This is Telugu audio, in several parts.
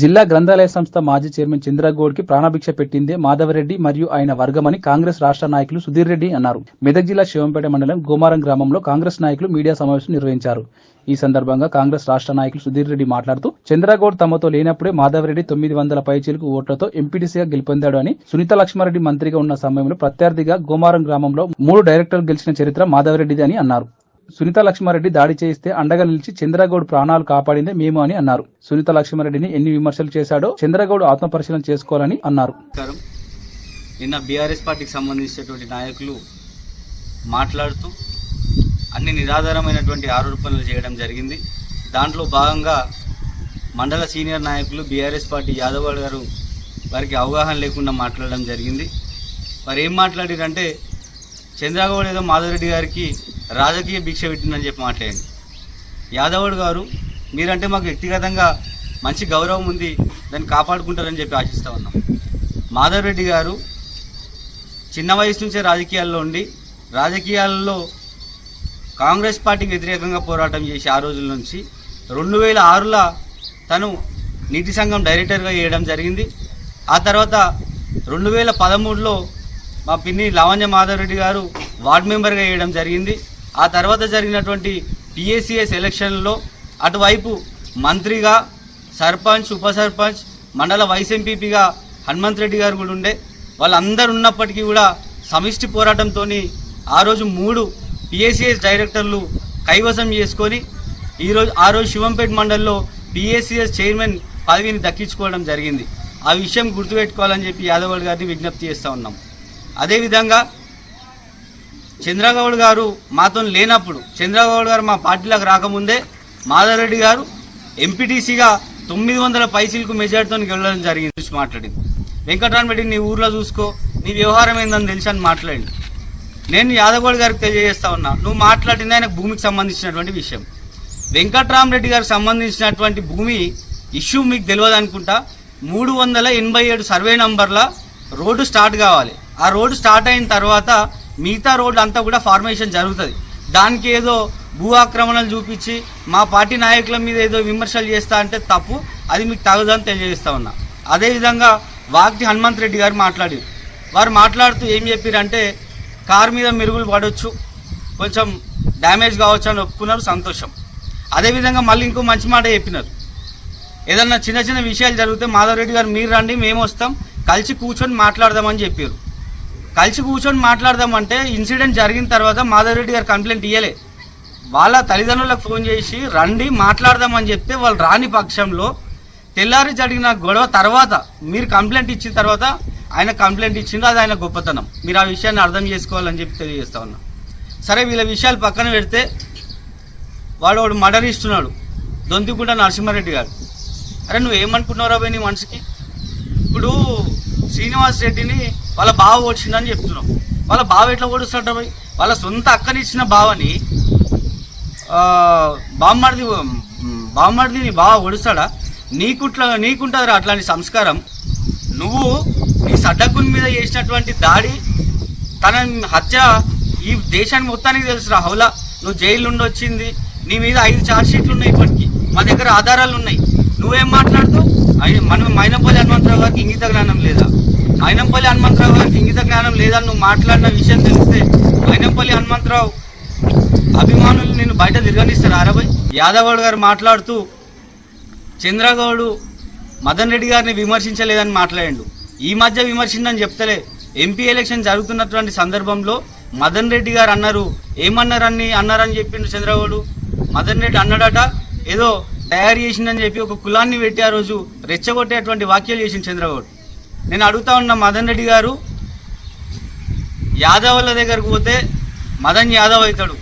జిల్లా గ్రంథాలయ సంస్థ మాజీ చైర్మన్ చంద్రగౌడ్కి ప్రాణభిక్ష పెట్టిందే మాధవరెడ్డి మరియు ఆయన వర్గమని కాంగ్రెస్ రాష్ట్ర నాయకులు సుధీర్ రెడ్డి అన్నారు. మెదక్ జిల్లా శివంపేట మండలం గోమారం గ్రామంలో కాంగ్రెస్ నాయకులు మీడియా సమావేశం నిర్వహించారు. ఈ సందర్భంగా కాంగ్రెస్ రాష్ట్ర నాయకులు సుధీర్ రెడ్డి మాట్లాడుతూ చంద్రగౌడ్ తమతో లేనప్పుడే మాధవరెడ్డి తొమ్మిది వందల పైచీలకు ఓట్లతో ఎంపీటీసీగా గెలుపొందాడు అని సునీత లక్ష్మారెడ్డి మంత్రిగా ఉన్న సమయంలో ప్రత్యర్థిగా గోమారం గ్రామంలో మూడు డైరెక్టర్లు గెలిచిన చరిత్ర మాధవరెడ్డిది అని అన్నారు. సునీత లక్ష్మారెడ్డి దాడి చేయిస్తే అండగా నిలిచి చంద్రగౌడ్ ప్రాణాలు కాపాడిందే మేము అని అన్నారు. సునీత లక్ష్మారెడ్డిని ఎన్ని విమర్శలు చేశాడో చంద్రగౌడ్ ఆత్మపరిశీలన చేసుకోవాలని అన్నారు. నిన్న బీఆర్ఎస్ పార్టీకి సంబంధించినటువంటి నాయకులు మాట్లాడుతూ అన్ని నిరాధారమైనటువంటి ఆరోపణలు చేయడం జరిగింది. దాంట్లో భాగంగా మండల సీనియర్ నాయకులు బీఆర్ఎస్ పార్టీ యాదవ్ గారు వారికి అవగాహన లేకుండా మాట్లాడడం జరిగింది. వారు ఏం మాట్లాడారంటే చంద్రగౌడ్ ఏదో మాధవరెడ్డి గారికి రాజకీయ భిక్ష పెట్టిందని చెప్పి మాట్లాడండి యాదవుడు గారు మీరంటే మాకు వ్యక్తిగతంగా మంచి గౌరవం ఉంది దాన్ని కాపాడుకుంటారని చెప్పి ఆశిస్తూ ఉన్నాం. మాధవ్ రెడ్డి గారు చిన్న వయసు నుంచే రాజకీయాల్లో ఉండి రాజకీయాల్లో కాంగ్రెస్ పార్టీకి వ్యతిరేకంగా పోరాటం చేసి ఆ రోజుల నుంచి రెండు వేల ఆరులో తను నీటి సంఘం డైరెక్టర్గా చేయడం జరిగింది. ఆ తర్వాత రెండు వేల పదమూడులో మా పిన్ని లావణ్య మాధవ్ రెడ్డి గారు వార్డ్ మెంబర్గా వేయడం జరిగింది. ఆ తర్వాత జరిగినటువంటి పిఎస్సిఎస్ ఎలక్షన్లో అటువైపు మంత్రిగా సర్పంచ్ ఉప సర్పంచ్ మండల వైస్ ఎంపీపీగా హనుమంత్ రెడ్డి గారు కూడా ఉండే. వాళ్ళందరూ ఉన్నప్పటికీ కూడా సమిష్టి పోరాటంతో ఆ రోజు మూడు పిఎస్సిఎస్ డైరెక్టర్లు కైవసం చేసుకొని ఈరోజు ఆ రోజు శివంపేట మండల్లో పిఎస్సిఎస్ చైర్మన్ పదవిని దక్కించుకోవడం జరిగింది. ఆ విషయం గుర్తుపెట్టుకోవాలని చెప్పి యాదవ్ గారిని విజ్ఞప్తి చేస్తూ ఉన్నాం. అదేవిధంగా చంద్రగౌడ్ గారు మాతో లేనప్పుడు చంద్రగౌడ్ గారు మా పార్టీలోకి రాకముందే మాధవరెడ్డి గారు ఎంపీటీసీగా తొమ్మిది వందల పైసీలకు మెజార్టీతో గెలవడం జరిగింది. చూసి మాట్లాడింది. వెంకటరామ రెడ్డి నీ ఊర్లో చూసుకో నీ వ్యవహారం ఏందని తెలిసి అని మాట్లాడింది. నేను యాదగౌడ్ గారికి తెలియజేస్తా ఉన్నా నువ్వు మాట్లాడింది ఆయనకు భూమికి సంబంధించినటువంటి విషయం. వెంకట్రామరెడ్డి గారికి సంబంధించినటువంటి భూమి ఇష్యూ మీకు తెలియదు అనుకుంటా మూడు వందల ఎనభై ఏడు సర్వే నంబర్ల రోడ్డు స్టార్ట్ కావాలి. ఆ రోడ్డు స్టార్ట్ అయిన తర్వాత మిగతా రోడ్డు అంతా కూడా ఫార్మేషన్ జరుగుతుంది. దానికి ఏదో భూ ఆక్రమణలు చూపించి మా పార్టీ నాయకుల మీద ఏదో విమర్శలు చేస్తా అంటే తప్పు అది మీకు తగదని తెలియజేస్తా ఉన్నా. అదేవిధంగా వాగ్ది హనుమంత్ రెడ్డి గారు మాట్లాడారు వారు మాట్లాడుతూ ఏం చెప్పారంటే కారు మీద మెరుగులు పడవచ్చు కొంచెం డ్యామేజ్ కావచ్చు అని ఒప్పుకున్నారు సంతోషం. అదేవిధంగా మళ్ళీ ఇంకో మంచి మాట చెప్పినారు. ఏదన్నా చిన్న చిన్న విషయాలు జరిగితే మాధవరెడ్డి గారు మీరు రండి మేము వస్తాం కలిసి కూర్చొని మాట్లాడదామని చెప్పారు. కలిసి కూర్చొని మాట్లాడదామంటే ఇన్సిడెంట్ జరిగిన తర్వాత మాధవరెడ్డి గారు కంప్లైంట్ ఇయ్యలే. వాళ్ళ తల్లిదండ్రులకు ఫోన్ చేసి రండి మాట్లాడదామని చెప్తే వాళ్ళు రాని పక్షంలో తెల్లారి జరిగిన గొడవ తర్వాత మీరు కంప్లైంట్ ఇచ్చిన తర్వాత ఆయన కంప్లైంట్ ఇచ్చిండ్రు అది ఆయన గొప్పతనం. మీరు ఆ విషయాన్ని అర్థం చేసుకోవాలని చెప్పి తెలియజేస్తా ఉన్నా. సరే వీళ్ళ విషయాలు పక్కన పెడితే వాడు వాడు మర్డర్ ఇస్తున్నాడు దొంతిగుంట నరసింహారెడ్డి గారు. అరే నువ్వు ఏమనుకున్నావురా పోయి నీ మనసుకి? ఇప్పుడు శ్రీనివాస్ రెడ్డిని వాళ్ళ బావ ఓడిచిందని చెప్తున్నాం. వాళ్ళ బావ ఎట్లా ఓడిస్తాడ పోయి వాళ్ళ సొంత అక్కనిచ్చిన బావని బామ్మడిది బామ్మడిదిని బావ ఓడిస్తాడా? నీకుట్లా నీకుంటుందిరా అట్లాంటి సంస్కారం. నువ్వు నీ సడ్డకుని మీద చేసినటువంటి దాడి తన హత్య ఈ దేశానికి మొత్తానికి తెలుసురా హౌలా. నువ్వు జైలు నుండి వచ్చింది నీ మీద ఐదు ఛార్జ్ షీట్లు ఉన్నాయి ఇప్పటికి. మా దగ్గర ఆధారాలు ఉన్నాయి. నువ్వేం మాట్లాడుతావు మనం మైనంపల్లి హనుమంతరావు గారికి ఇంగిత జ్ఞానం లేదా? మైనంపల్లి హనుమంతరావు గారికి ఇంగిత జ్ఞానం లేదని నువ్వు మాట్లాడిన విషయం తెలిస్తే మైనంపల్లి హనుమంతరావు అభిమానులు నేను బయట తిరగనిస్తారు అరవై యాదవ్ గారు మాట్లాడుతూ చంద్రగౌడు మదన్ రెడ్డి గారిని విమర్శించలేదని మాట్లాడండు. ఈ మధ్య విమర్శిందని చెప్తలే. ఎంపీ ఎలక్షన్ జరుగుతున్నటువంటి సందర్భంలో మదన్ రెడ్డి గారు అన్నారు ఏమన్నారని అన్నారని చెప్పిండు చంద్రగౌడు. మదన్ రెడ్డి అన్నాడట ఏదో తయారు చేసిందని చెప్పి ఒక కులాన్ని పెట్టి ఆ రోజు రెచ్చగొట్టేటువంటి వాక్యాలు చేసింది చంద్రగౌడ్. నేను అడుగుతా ఉన్న మదన్ రెడ్డి గారు యాదవుల దగ్గరకు పోతే మదన్ యాదవ్ అవుతాడు.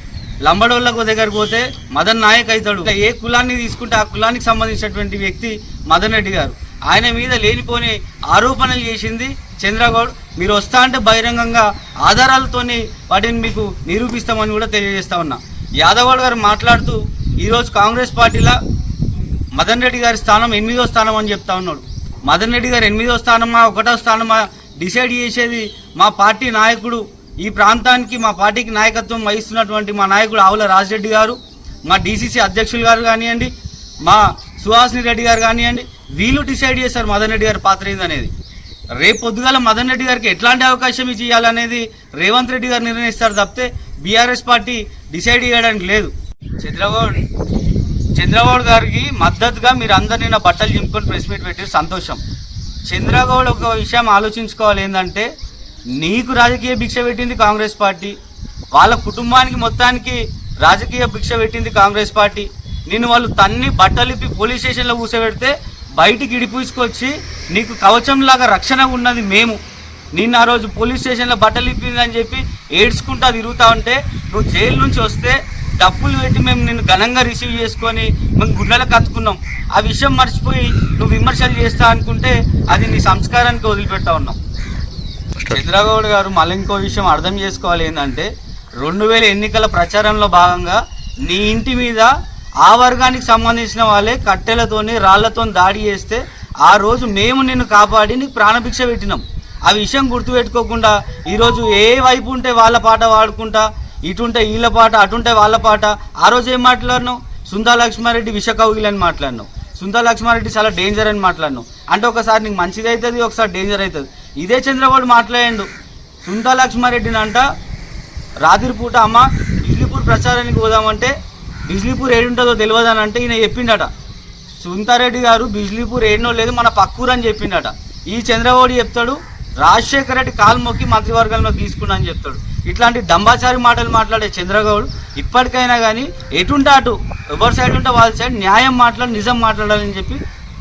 లంబడోళ్ళకు దగ్గరకు పోతే మదన్ నాయక్ అవుతాడు. ఏ కులాన్ని తీసుకుంటే ఆ కులానికి సంబంధించినటువంటి వ్యక్తి మదన్ రెడ్డి గారు. ఆయన మీద లేనిపోని ఆరోపణలు చేసింది చంద్రగౌడ్. మీరు వస్తా అంటే బహిరంగంగా ఆధారాలతోని వాటిని మీకు నిరూపిస్తామని కూడా తెలియజేస్తా ఉన్నా. యాదవ్ గారు మాట్లాడుతూ ఈరోజు కాంగ్రెస్ పార్టీలో మదన్ రెడ్డి గారి స్థానం ఎనిమిదో స్థానం అని చెప్తా ఉన్నాడు. మదన్ రెడ్డి గారు ఎనిమిదో స్థానమా ఒకటో స్థానమా డిసైడ్ చేసేది మా పార్టీ నాయకుడు. ఈ ప్రాంతానికి మా పార్టీకి నాయకత్వం వహిస్తున్నటువంటి మా నాయకుడు ఆవుల రాజరెడ్డి గారు మా డీసీసీ అధ్యక్షులు గారు కానివ్వండి మా సుహాసిని రెడ్డి గారు కానివ్వండి వీళ్ళు డిసైడ్ చేస్తారు మదన్ రెడ్డి గారి పాత్ర ఏందనేది. రేపు పొద్దుగాల మదన్ రెడ్డి గారికి ఎట్లాంటి అవకాశం ఇచ్చేయాలనేది రేవంత్ రెడ్డి గారు నిర్ణయిస్తారు తప్పితే బీఆర్ఎస్ పార్టీ డిసైడ్ చేయడానికి లేదు. చంద్రబాబు చంద్రబాబు గారికి మద్దతుగా మీరు అందరు నిన్న బట్టలు చింపుకొని ప్రెస్ మీట్ పెట్టి సంతోషం. చంద్రగౌడ్ ఒక విషయం ఆలోచించుకోవాలి ఏంటంటే నీకు రాజకీయ భిక్ష పెట్టింది కాంగ్రెస్ పార్టీ. వాళ్ళ కుటుంబానికి మొత్తానికి రాజకీయ భిక్ష పెట్టింది కాంగ్రెస్ పార్టీ. నిన్ను వాళ్ళు తన్ని బట్టలిప్పి పోలీస్ స్టేషన్లో కూర్చోబెడితే బయటికి ఇడిపూసుకొచ్చి నీకు కవచంలాగా రక్షణ ఉన్నది మేము. నిన్న ఆ రోజు పోలీస్ స్టేషన్లో బట్టలు ఇప్పిందని చెప్పి ఏడ్చుకుంటా తిరుగుతా ఉంటే నువ్వు జైలు నుంచి వస్తే డబ్బులు పెట్టి మేము నిన్ను ఘనంగా రిసీవ్ చేసుకొని మేము గుండెలు కత్తుకున్నాం. ఆ విషయం మర్చిపోయి నువ్వు విమర్శలు చేస్తా అనుకుంటే అది నీ సంస్కారానికి వదిలిపెడతా ఉన్నాం చంద్రగౌడ్ గారు మళ్ళీ ఇంకో విషయం అర్థం చేసుకోవాలి ఏంటంటే రెండు వేల ఎన్నికల ప్రచారంలో భాగంగా నీ ఇంటి మీద ఆ వర్గానికి సంబంధించిన వాళ్ళే కట్టెలతోని రాళ్ళతో దాడి చేస్తే ఆ రోజు మేము నిన్ను కాపాడి నీకు ప్రాణభిక్ష పెట్టినాం. ఆ విషయం గుర్తుపెట్టుకోకుండా ఈరోజు ఏ వైపు ఉంటే వాళ్ళ పాట పాడుకుంటా ఇటుంటే వీళ్ళ పాట అటుంటే వాళ్ళ పాట. ఆ రోజు ఏం మాట్లాడినావు? సుందా లక్ష్మారెడ్డి విషకౌగిలి అని మాట్లాడినావు. సుందా లక్ష్మారెడ్డి చాలా డేంజర్ అని మాట్లాడినావు. అంటే ఒకసారి నీకు మంచిది అవుతుంది ఒకసారి డేంజర్ అవుతుంది ఇదే చంద్రబాబు మాట్లాడండు. సుందా లక్ష్మారెడ్డిని అంట రాత్రిపూట అమ్మ బిజ్లీపూర్ ప్రచారానికి పోదామంటే బిజ్లీపూర్ ఏడుంటుందో తెలియదు అని అంటే ఈయన చెప్పిండట. సుంతారెడ్డి గారు బిజ్లీపూర్ ఏడనో లేదు మన పక్కూరు అని చెప్పిండట. ఈ చంద్రబాబు చెప్తాడు రాజశేఖర రెడ్డి కాలు మొక్కి మంత్రివర్గంలో తీసుకున్నా అని చెప్తాడు. ఇట్లాంటి దంబాచారి మాటలు మాట్లాడే చంద్రగౌడ్ ఇప్పటికైనా కానీ ఎటుంటే అటు ఎవరి సైడ్ ఉంటే వాళ్ళ సైడ్ న్యాయం మాట్లాడి నిజం మాట్లాడాలని చెప్పి